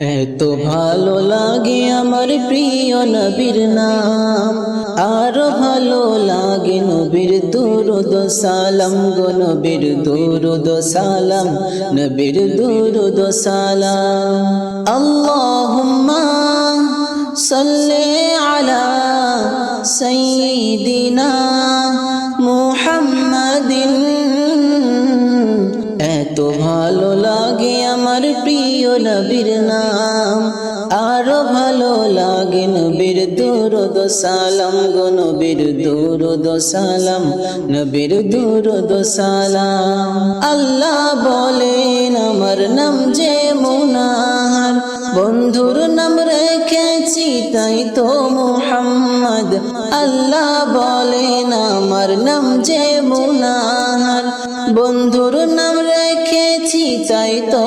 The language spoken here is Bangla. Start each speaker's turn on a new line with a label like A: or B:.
A: এত ভালো লাগে আমার প্রিয় নবীর নাম। আর ভালো লাগে নবীর দুরুদ সালাম গো নবীর দুরুদ সালাম, নবীর দুরুদ সালাম। আল্লাহুম্মা সাল্লি আলা সাইয়্যিদিনা মুহাম্মাদিন। এত ভালো আমার প্রিয় নবীর নাম। আরও ভালো লাগে নবীর দুরুদ সালাম গো নবীর দুরুদ সালাম, নবীর দুরুদ সালাম। আল্লাহ বলেন, আমার নাম যে মুনার বন্ধুর নাম রেখেছি তাই তো মোহাম্মদ। আল্লাহ বলেন, আমার নাম যে মুনার বন্ধুর নাম রেখেছি তাই তো